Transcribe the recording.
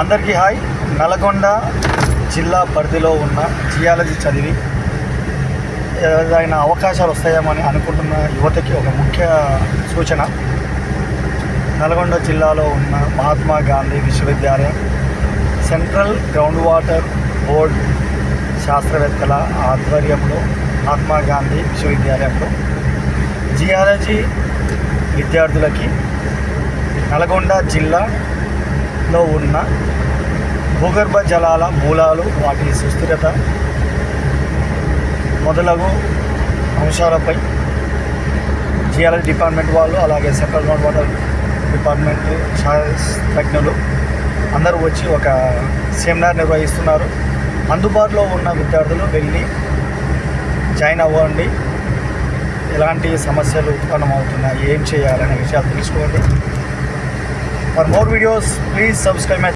అందరికీ హాయ్. నల్గొండ జిల్లా పరిధిలో ఉన్న జియాలజీ చదివి ఏదైనా అవకాశాలు వస్తాయేమని అనుకుంటున్న యువతకి ఒక ముఖ్య సూచన. నల్గొండ జిల్లాలో ఉన్న మహాత్మా గాంధీ విశ్వవిద్యాలయం సెంట్రల్ గ్రౌండ్ వాటర్ బోర్డ్ శాస్త్రవేత్తల ఆధ్వర్యంలో మహాత్మా గాంధీ విశ్వవిద్యాలయంలో జియాలజీ విద్యార్థులకి నల్గొండ జిల్లా లో ఉన్న భూగర్భ జలాల మూలాలు వాటి సుస్థిరత మొదలగు అంశాలపై జియాలజీ డిపార్ట్మెంట్ వాళ్ళు అలాగే సెంట్రల్ గ్రౌండ్ వాటర్ డిపార్ట్మెంట్ శాస్త్రజ్ఞులు అందరూ వచ్చి ఒక సెమినార్ నిర్వహిస్తున్నారు. అందుబాటులో ఉన్న విద్యార్థులు వెళ్ళి జాయిన్ అవ్వండి. ఎలాంటి సమస్యలు ఉత్పన్నమవుతున్నాయి ఏం చేయాలనే విషయాలు తెలుసుకోండి. For more videos, please subscribe my